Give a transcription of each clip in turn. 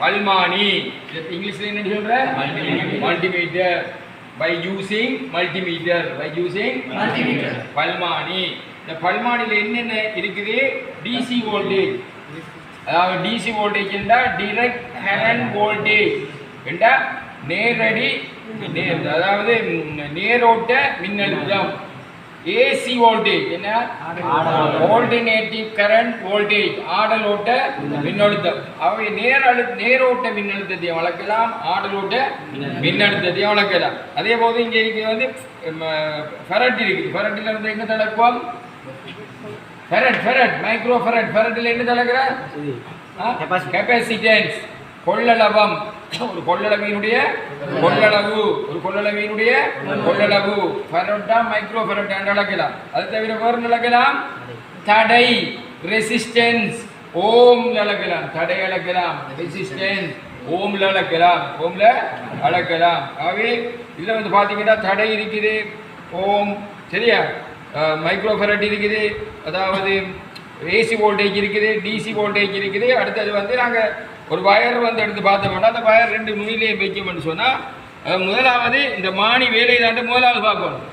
பல்மானி இங்கிலீஷ்ல என்ன சொல்ற? Multimeter by using multimeter by using Multimeter. பல்மானி. இந்த பல்மானில என்னென்ன இருக்குது? டிசி வோல்டேஜ் அதாவது டிசி வோல்டேஜ் என்றால் டிரெக்ட் கரண்ட் வோல்டேஜ் என்றா நேரடி அதாவது நேரோட்ட மின்னழுத்தம். AC voltage. என்ன? ஆல்டர்னேட்டிவ் கரண்ட் வோல்டேஜ் ஆடலோட்ட மின்னழுத்தம். அவை நேரழு நேரோட்ட மின்னழுத்தத்தை வளர்க்கலாம் ஆடலோட்ட மின்னழுத்தத்தை வளர்க்கலாம் அதே போது இங்கே இருக்கிறது வந்து ஃபெரட் இருக்குது. ஃபெரட்டில் இருந்து எங்கே தளக்குவோம் ஃபெரட் ஃபெரட் மைக்ரோ ஃபெரட் ஃபெரட்டில் என்ன தளக்குற கெப்பாசிட்டன்ஸ் கொள்ளளவம். ஒரு கொள்ளளவியினுடைய கொள்ளளவு. ஒரு கொள்ளளவியினுடைய கொள்ளளவு. ஃபெரட்டா மைக்ரோ ஃபெரட்டா அது தவிர வேறு நடக்கலாம் தடை ரெசிஸ்டன்ஸ் ஓம் அளக்கலாம் தடை அளக்கலாம் ரெசிஸ்டன்ஸ் ஓம்ல அளக்கலாம் ஓம்ல அளக்கலாம் ஆகவே இதில் வந்து பார்த்தீங்கன்னா தடை இருக்குது. ஓம் சரியா? மைக்ரோ ஃபெரட் இருக்குது. அதாவது ஏசி வோல்டேஜ் இருக்குது டிசி வோல்டேஜ் இருக்குது. அடுத்தது வந்து நாங்கள் ஒரு வயர் வந்து எடுத்து பார்த்தோம்னா அந்த வயர் ரெண்டு நுனிலையும் வைக்கணும்னு சொன்னால் முதலாவது இந்த மானி வேலை தாண்டு முதலாவது பார்க்கணும்.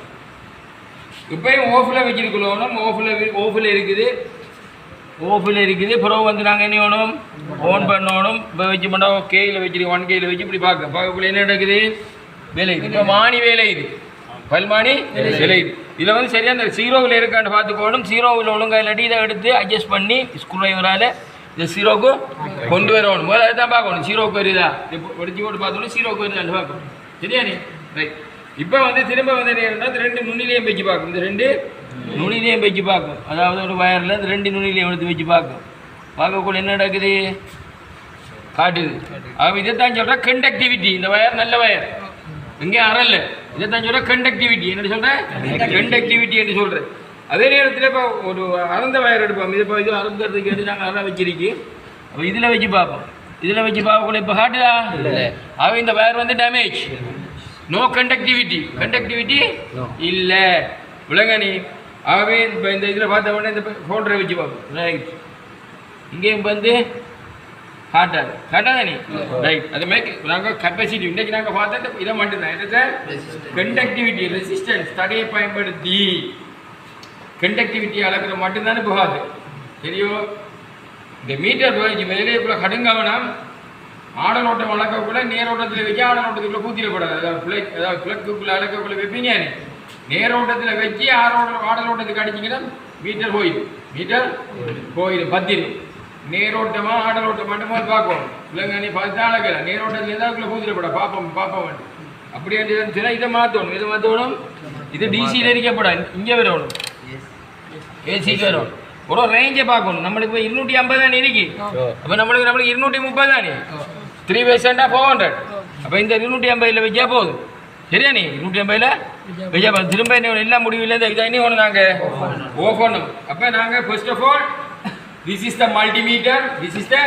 இப்பயும் ஓஃபில் வச்சிருக்கணும் ஓஃபில் ஓஃபில் இருக்குது. ஓஃபில் இருக்குது. பிறகு வந்து நாங்கள் என்ன பண்ணணும் ஓன் பண்ணணும். இப்போ வச்சு பண்ணோம் கேயில் வச்சிருக்கோம் ஒன் கேயில் வச்சு இப்படி பார்க்க. பார்க்கக்குள்ள என்ன நடக்குது? வேலை. இது இப்போ மானி வேலை இது. பல்மானி வேலை இது. இதில் வந்து சரியாக இந்த ஜீரோவில் இருக்கான்னு பார்த்துக்கோணும். ஜீரோவில் ஒழுங்காக இல்லாட்டி இதை எடுத்து அட்ஜஸ்ட் பண்ணி ஸ்க்ரூ டிரைவரால் இந்த ஜீரோக்கு கொண்டு வரணும். முதல்ல அதுதான் பார்க்கணும். ஜீரோக்கு வருதா இப்போ ஒடிச்சு போட்டு பார்த்தோம்னா ஜீரோக்கு வருதான்னு பார்க்கணும். சரியா நீ? ரைட் இப்போ வந்து திரும்ப வந்து இந்த ரெண்டு நுனிலையும் வச்சு பார்க்கும் இந்த ரெண்டு நுனிலையும் வச்சு பார்க்கும் அதாவது ஒரு வயரில் இந்த ரெண்டு நுனிலையும் எடுத்து வச்சு பார்க்கும் பார்க்கக்குள்ள என்ன நடக்குது? காட்டுது. அவன் இதைத்தான் சொல்கிறேன் கண்டக்டிவிட்டி இந்த வயர் நல்ல வயர் இங்கே இதைத்தான் சொல்ற கண்டக்டிவிட்டி என்ன சொல்ற? கண்டக்டிவிட்டி என்று சொல்றேன் அதே நேரத்தில் இப்போ ஒரு அறந்த வயர் எடுப்போம். இது இப்போ இது அறந்ததுக்கு எடுத்து நாங்கள் அற வச்சிருக்கி. அப்போ இதில் வச்சு பார்ப்போம். இதில் வச்சு பார்க்கக்குள்ள இப்போ காட்டுதா? அவன் இந்த வயர் வந்து டேமேஜ் நோ கண்டக்டிவிட்டி கண்டக்டிவிட்டி இல்லை. விளங்க நீ ஆகவே இப்போ இந்த இதில் பார்த்த உடனே இந்த ஃபோல்டரை வச்சு பார்ப்போம். ரைட் இங்கேயும் வந்து காட்டாது காட்டாதா நீ ரைட் அது மாதிரி நாங்கள் கெப்பாசிட்டி இன்றைக்கு நாங்கள் பார்த்தா இந்த இதை மட்டும்தான் என்ன சார் கண்டக்டிவிட்டி ரெசிஸ்டன்ஸ் தடையை பயன்படுத்தி. கண்டக்டிவிட்டி அளக்கிற மட்டும்தானே போகாது. தெரியும் இந்த மீட்டர் போய் வெளியே இப்போ கடுங்கவனம் ஆடலோட்டம் வளர்க்கக்குள்ள நேரோட்டத்தில் வச்சு ஆடலோட்டத்துக்குள்ள கூத்திடக்கூடாது அதாவது பிளக் அதாவது பிளக்குக்குள்ள அளக்கக்குள்ள வைப்பீங்க நேரோட்டத்தில் வச்சு ஆரோட ஆடலோட்டத்துக்கு அடிச்சிங்கன்னா மீட்டர் போயிடும். மீட்டர் போயிடும். பத்திரும். நேரோட்டமா ஆடலோட்டம் மட்டுமா பார்க்கணும் இல்லைங்க நீ பார்த்து அளக்கல நேரோட்டத்தில் அதுக்குள்ள கூத்திடக்கூடாது பார்ப்போம் பார்ப்போம் வேண்டாம் அப்படி இருந்துச்சுன்னா இதை மாற்றணும் இதை மாற்றணும் இது டிசியில் இருக்கப்படாது இங்கே வரணும். ஏசிக்கு வரும் ஒரு ரேஞ்சை பார்க்கணும். நம்மளுக்கு இப்போ இருநூற்றி ஐம்பது தானே இருக்கு அப்போ நம்மளுக்கு நம்மளுக்கு இருநூற்றி முப்பது தானே? த்ரீ பர்சன்டா ஃபோர் ஹண்ட்ரட் அப்போ இந்த இருநூற்றி ஐம்பதில் வச்சா போதும். சரியா நீ? இருநூற்றி ஐம்பதில்? போதும். திரும்ப என்ன எல்லாம் முடிவில் இதை இன்னும் ஒன்று நாங்கள் ஓ பண்ணணும். அப்போ நாங்கள் first of all this is the multimeter this is the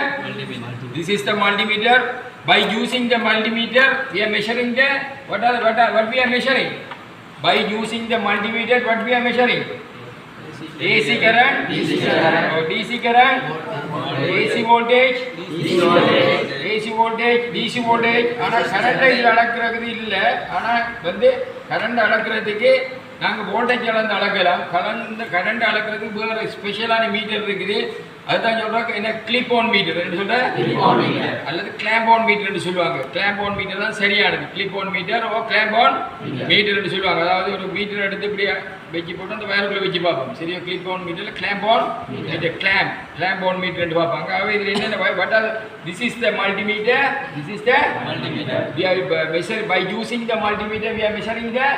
this is the multimeter by using the multimeter we are measuring the what are what are what we are measuring by using the multimeter what we are measuring AC current DC current or DC current AC voltage DC voltage AC voltage DC voltage ஆனா current இதில் அளக்கிறது இல்ல ஆனா வந்து current அளக்கிறதுக்கு நாங்க voltage அளந்து அளக்கலாம். Current current அளக்கிறதுக்கு வேற ஸ்பெஷலான மீட்டர் இருக்குது. அதுதான் சொல்றாங்க என்ன கிளிப் ஆன் மீட்டர் என்ன சொல்ற? அல்லது கிளாம்ப் ஆன் மீட்டர்னு சொல்லுவாங்க. கிளாம்ப் ஆன் மீட்டர் தான் சரியானது. கிளிப் ஆன் மீட்டர் ஓ கிளாம்ப் ஆன் மீட்டர்னு சொல்லுவாங்க. அதாவது ஒரு மீட்டர் எடுத்து இப்படி வச்சு போட்டு அந்த வயருக்குள்ள வச்சு பார்ப்போம். சரியா clip on மீட்டர்ல clamp on clamp clamp on மீட்டர்னு பார்ப்பாங்க. அவை இதில் என்னென்ன but this is the multimeter this is the multimeter are uh, measure by using the multimeter we are measuring the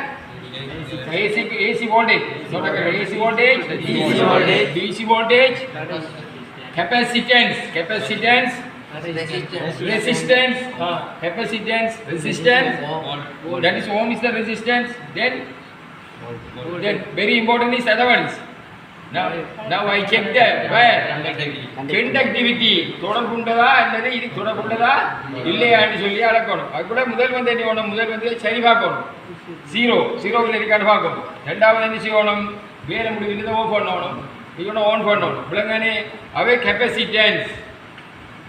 AC AC voltage. AC voltage. DC voltage. DC voltage. Capacitance. Capacitance. Resistance. Capacitance. Resistance. That is ohm is the resistance. Then then very important is other ones now now i check the where? Conductivity. தொடர்புண்டதா அல்லது இது தொடர்புண்டதா? இல்லையான்னு சொல்லி அளக்கணும். அது கூட முதல் வந்து என்ன பண்ணணும் முதல் வந்து சரி பார்க்கணும். ஜீரோ ஜீரோவில் இருக்கான்னு பார்க்கணும். ரெண்டாவது என்ன செய்யணும் வேற முடிவு ஓன் பண்ணணும். இவனை ஓன் பண்ணணும். விலங்கானே அவே கெப்பாசிட்டன்ஸ்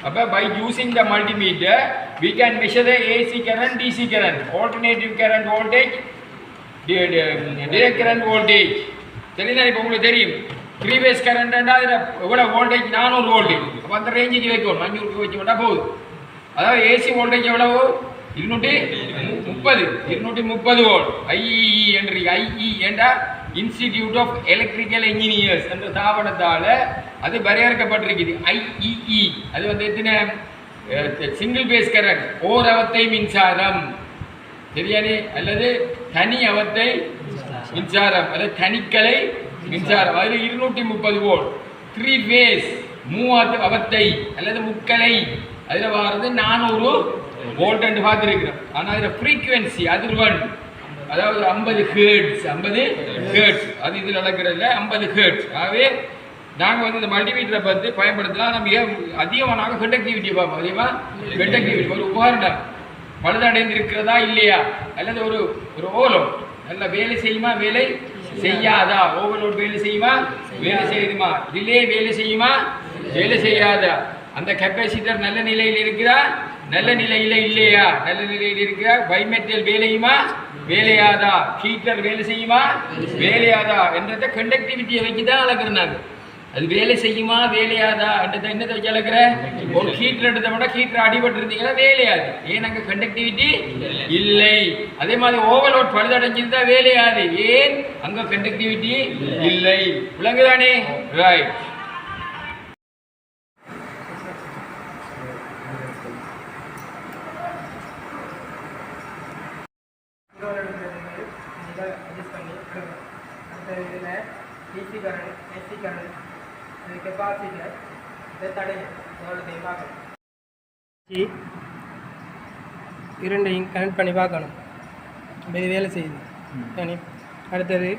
அப்போ by using the multimeter we can measure the AC current DC current. Alternative current voltage di- di- direct current voltage. தெரியுதா இப்போ உங்களுக்கு தெரியும். த்ரீ பேஸ் கரண்ட்னா அதில் எவ்வளோ வோல்டேஜ் நானூறு வோல்டேஜ் அப்போ அந்த ரேஞ்சுக்கு வைக்கணும் அஞ்சூறுக்கு வச்சு விட்டா போகுது அதாவது ஏசி வோல்டேஜ் எவ்வளவு? இருநூற்றி மு- முப்பது. இருநூற்றி முப்பது வோல்ட் ஐஇஇ என்று ஐஇ என்றால் இன்ஸ்டிடியூட் ஆஃப் எலக்ட்ரிக்கல் இன்ஜினியர்ஸ் என்ற ஸ்தாபனத்தால் அது வரையறுக்கப்பட்டிருக்குது. ஐஇஇ அது வந்து எத்தனை? சிங்கிள் பேஸ் கரண்ட் ஓர் அவத்தை மின்சாரம். சரியானே? அல்லது தனி அவத்தை மின்சாரம் அதாவது தனிக்கலை மின்சாரம் அதில் இருநூற்றி முப்பது வோல்ட். த்ரீ ஃபேஸ் மூவாத்து அவத்தை அல்லது முக்கலை. அதில் வர்றது நானூறு வோல்ட் என்று பார்த்துருக்கிறோம். ஆனால் அதில் ஃப்ரீக்குவென்சி அதிர்வன் அதாவது ஐம்பது ஹேர்ட்ஸ் ஐம்பது ஹேர்ட்ஸ் அது இதில் நடக்கிறதுல ஐம்பது ஹேர்ட்ஸ் ஆகவே நாங்கள் வந்து இந்த மல்டிமீட்டரை பார்த்து பயன்படுத்தலாம். நம்ம ஏன் அதிகமாக நாங்கள் கண்டக்டிவிட்டி பார்ப்போம். அதிகமாக கண்டக்டிவிட்டி ஒரு உபகரணம். பழுதடைந்திருக்கிறதா இல்லையா? அல்லது ஒரு ஒரு ஓலம். நல்ல வேலை செய்யுமா? வேலை செய்யாதா? ஓவர்லோட் வேலை செய்யுமா? வேலை செய்யுமா ரிலே வேலை செய்யுமா? வேலை செய்யாதா? அந்த கெப்பாசிட்டர் நல்ல நிலையில் இருக்கிறா? நல்ல நிலையில இல்லையா? நல்ல நிலையில் இருக்கிறா? பைமெட்டல் வேலையுமா? வேலையாதா? ஹீட்டர் வேலை செய்யுமா? வேலையாதா? என்றத கண்டக்டிவிட்டியை வச்சு தான் அளக்குறோம் அது வேலை செய்யுமா வேலையாதா? அடுத்த என்னத்தை வச்சு அளக்குற? ஒரு ஹீட்டர் எடுத்த விட ஹீட்டர் அடிபட்டு இருந்தீங்கன்னா வேலையாது. ஏன் அங்கே கண்டக்டிவிட்டி இல்லை? அதே மாதிரி ஓவர்லோட் பழுதடைஞ்சிருந்தா வேலையாது. ஏன்? அங்கே கண்டக்டிவிட்டி இல்லை. விளங்குதானே ரைட் இன்னொரு இடத்துல இருந்து இதை அட்ஜஸ்ட் பண்ணி எடுங்க அடுத்த இதில் டிசி கரண்ட் ஏசி கரண்ட் இது கெப்பாசிட்டர் இதை தடையும் எவ்வளோத்தையும் பார்க்கணும். இரண்டையும் கனெக்ட் பண்ணி பார்க்கணும். இது வேலை செய்யுது. சரி அடுத்தது.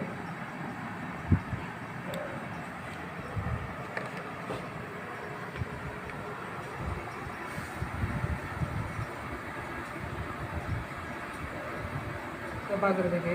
பார்க்குறதுக்கு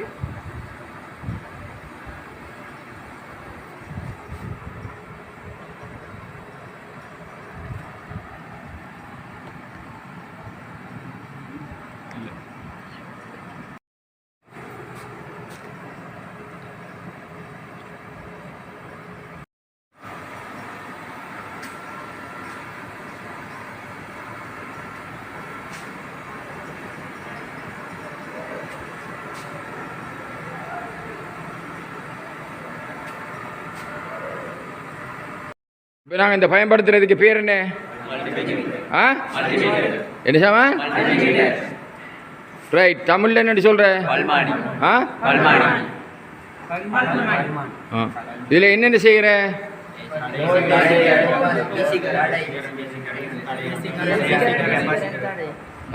இப்போ நாங்கள் இந்த பயன்படுத்துறதுக்கு பேர் என்ன? ஆ? என்ன சாமா? ரைட் தமிழ்ல என்ன சொல்ற? ஆ? ஆ. இதில் என்னென்ன செய்கிற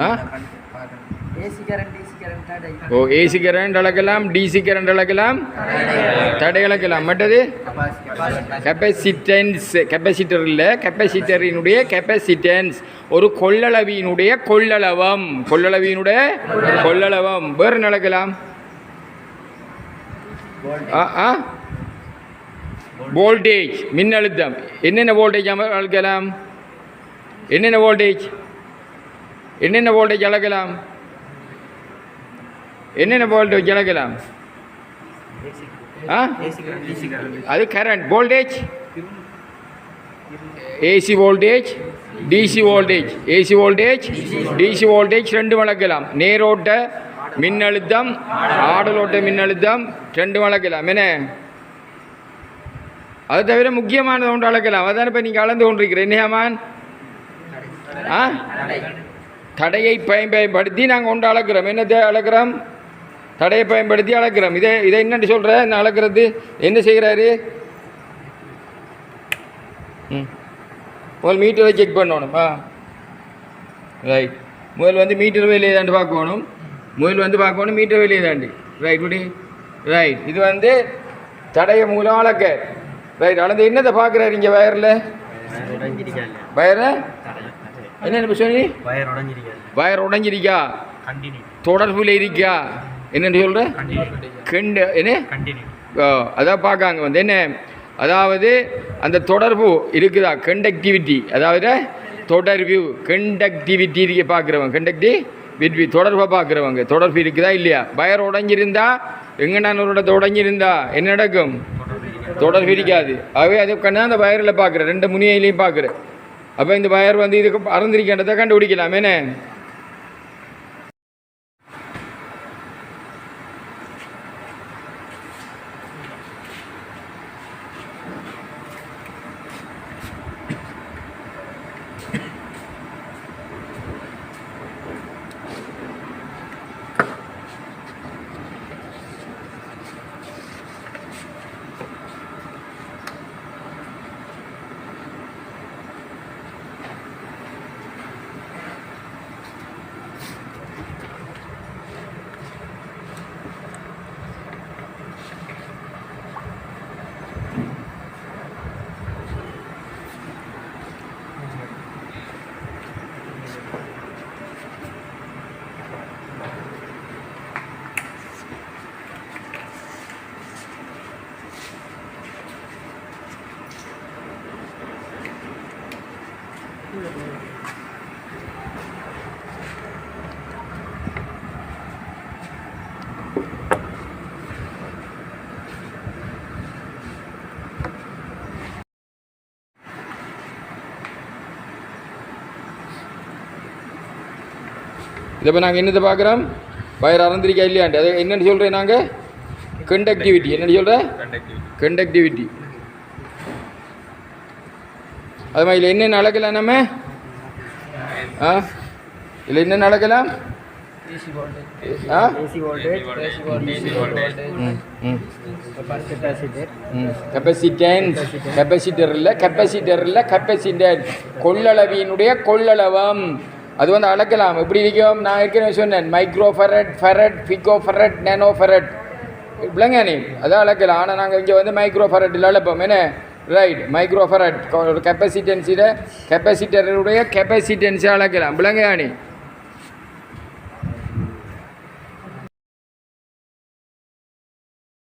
ஆ? ஓ ஏசி கரண்ட் அளக்கலாம் டிசி கரண்ட் அளக்கலாம் தடை அளக்கலாம். மற்றது? கெப்பாசிட்டன்ஸ் கெப்பாசிட்டர் இல்லை. கெப்பாசிட்டரினுடைய கெப்பாசிட்டன்ஸ் ஒரு கொள்ளளவியினுடைய கொள்ளளவம். கொள்ளளவியினுடைய கொள்ளளவம். வேறு நடக்கலாம் வோல்டேஜ் மின்னழுத்தம். என்னென்ன வோல்டேஜ் அளக்கலாம்? என்னென்ன வோல்டேஜ் என்னென்ன வோல்டேஜ் அளக்கலாம்? என்னென்ன வோல்டேஜ் அளக்கலாம் ஆ? அது current voltage AC voltage DC voltage AC voltage DC voltage ரெண்டு வளர்க்கலாம் நேரோட்ட மின்னழுத்தம் ஆடலோட்ட மின்னழுத்தம் ரெண்டு வளர்க்கலாம் என்ன? அது தவிர முக்கியமானது ஒன்று அளக்கலாம். அதான் இப்போ நீங்கள் அளந்து கொண்டிருக்கிறேன் என்னையாமான் ஆ? தடையை பயன்படுத்தி நாங்கள் ஒன்று அளக்கிறோம். என்னத்தை அளக்கிறோம்? தடையை பயன்படுத்தி அளக்கிறோம். இதை இதை என்னன்னு சொல்கிற இந்த அளக்கிறது? என்ன செய்கிறாரு? ம். முதல் மீட்டரை செக் பண்ணணும். ஆ. ரைட் முதல் வந்து மீட்டர் வேலையை தாண்டி பார்க்கணும். முதல் வந்து பார்க்கணும் மீட்டர் வேலையை தாண்டி. ரைட் இப்படி ரைட் இது வந்து தடைய மூலம் அளக்க. ரைட் அளந்து என்னத்தை பார்க்குறாரு இங்கே வயரில்? வயரை என்ன சொல்லி வயர் உடைஞ்சிருக்கா? தொடர்புல இருக்கா? என்னன்னு கண்டினியூ கண்டு என்ன? ஓ, அதான் பார்க்காங்க வந்து என்ன? அதாவது அந்த தொடர்பு இருக்குதா? கண்டக்டிவிட்டி அதாவது தொடர்பு. கண்டக்டிவிட்டி இருக்க பார்க்குறவங்க கண்டக்டி விட்வி தொடர்பை பார்க்குறவங்க. தொடர்பு இருக்குதா இல்லையா? வயர் உடஞ்சிருந்தா எங்கடானோட உடஞ்சிருந்தா என்ன நடக்கும்? தொடர்பு இருக்காது. ஆகவே அதை கண்ணா அந்த வயரில் பார்க்குறேன். ரெண்டு முனியிலையும் பார்க்குறேன். அப்போ இந்த வயர் வந்து இதுக்கு அறந்திருக்கின்றதை கண்டுபிடிக்கலாம் என்ன? இதை இப்போ நாங்கள் என்னத்தை பார்க்குறோம்? வயர் அறந்திருக்கா இல்லையாண்டு அது என்னென்னு சொல்கிறேன் நாங்கள் கண்டக்டிவிட்டி என்னென்னு சொல்கிறேன் கண்டக்டிவிட்டி அது மாதிரி இதில் என்ன நடக்கலாம் நம்ம? ஆ? இதில் என்ன நடக்கலாம் கொள்ளளவியினுடைய ஆ? ம் ம். கெப்பாசிட்டர் இல்லை கொள்ளளவம். அது வந்து அளக்கலாம். எப்படி இருக்கும்? நான் ஏற்கனவே சொன்னேன். Micro farad farad pico farad nano farad இப்படிங்க நீ. அதான் அளக்கலாம். ஆனால் நாங்கள் இங்கே வந்து மைக்ரோ ஃபெரட்டில் அளப்போம். என்ன? ரைட் மைக்ரோ ஃபெரட் கெப்பாசிட்டன்ஸில் கெப்பாசிட்டருடைய கெப்பாசிட்டன்ஸை அளக்கலாம் விளங்கையானி